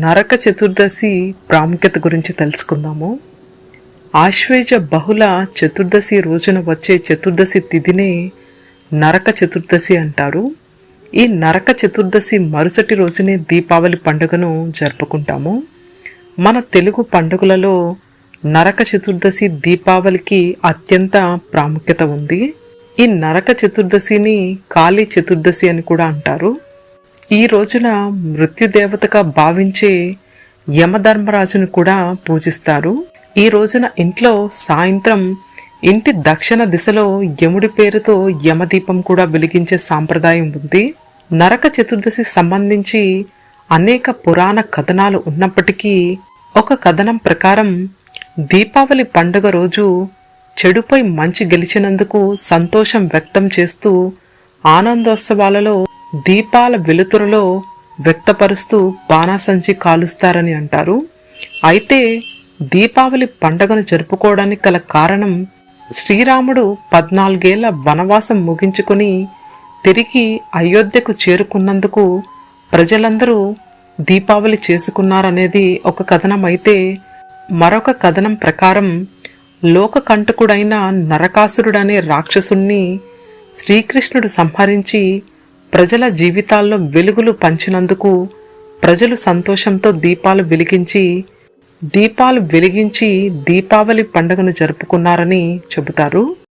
నరక చతుర్దశి ప్రాముఖ్యత గురించి తెలుసుకుందాము. ఆశ్వేజ బహుళ చతుర్దశి రోజున వచ్చే చతుర్దశి తిథినే నరక చతుర్దశి అంటారు. ఈ నరక చతుర్దశి మరుసటి రోజునే దీపావళి పండుగను జరుపుకుంటాము. మన తెలుగు పండుగలలో నరక చతుర్దశి దీపావళికి అత్యంత ప్రాముఖ్యత ఉంది. ఈ నరక చతుర్దశిని కాళీ చతుర్దశి అని కూడా అంటారు. ఈ రోజున మృత్యుదేవతగా భావించే యమధర్మరాజును కూడా పూజిస్తారు. ఈ రోజున ఇంట్లో సాయంత్రం ఇంటి దక్షిణ దిశలో యముడి పేరుతో యమదీపం కూడా వెలిగించే సాంప్రదాయం ఉంది. నరక చతుర్దశి సంబంధించి అనేక పురాణ కథనాలు ఉన్నప్పటికీ ఒక కథనం ప్రకారం దీపావళి పండుగ రోజు చెడుపై మంచి గెలిచినందుకు సంతోషం వ్యక్తం చేస్తూ ఆనందోత్సవాలలో దీపాల వెలుతురులో వ్యక్తపరుస్తూ బాణాసంచి కాలుస్తారని అంటారు. అయితే దీపావళి పండగను జరుపుకోవడానికి గల కారణం శ్రీరాముడు పద్నాలుగేళ్ళ వనవాసం ముగించుకొని తిరిగి అయోధ్యకు చేరుకున్నందుకు ప్రజలందరూ దీపావళి చేసుకున్నారనేది ఒక కథనం అయితే మరొక కథనం ప్రకారం లోకకంటకుడైన నరకాసురుడనే రాక్షసుణ్ణి శ్రీకృష్ణుడు సంహరించి ప్రజల జీవితాల్లో వెలుగులు పంచినందుకు ప్రజలు సంతోషంతో దీపాలు వెలిగించి దీపాలు వెలిగించి దీపావళి పండుగను జరుపుకున్నారని చెబుతారు.